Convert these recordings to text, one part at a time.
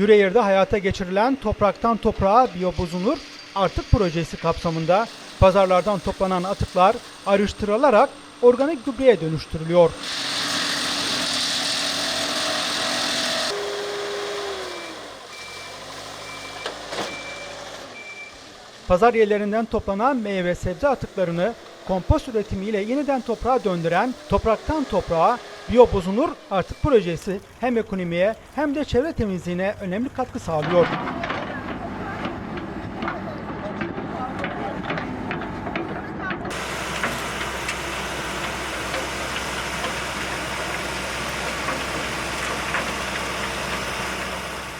Yüreğir'de hayata geçirilen Topraktan Toprağa Biyobozunur Artık projesi kapsamında pazarlardan toplanan atıklar ayrıştırılarak organik gübreye dönüştürülüyor. Pazar yerlerinden toplanan meyve sebze atıklarını kompost üretimiyle yeniden toprağa döndüren Topraktan Toprağa Biyobozunur Artık projesi hem ekonomiye hem de çevre temizliğine önemli katkı sağlıyor.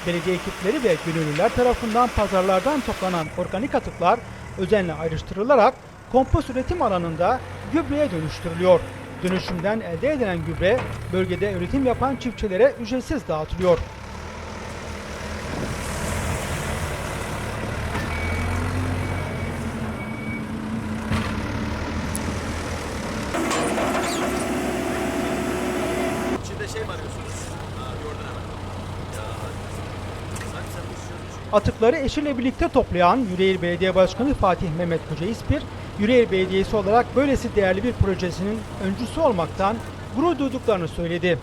Belediye ekipleri ve gönüllüler tarafından pazarlardan toplanan organik atıklar özenle ayrıştırılarak kompost üretim alanında gübreye dönüştürülüyor. Dönüşümden elde edilen gübre bölgede üretim yapan çiftçilere ücretsiz dağıtılıyor. Şey Atıkları eşiyle birlikte toplayan Yüreğir Belediye Başkanı Fatih Mehmet Koca İspir, Yüreğir Belediyesi olarak böylesi değerli bir projesinin öncüsü olmaktan gurur duyduklarını söyledi.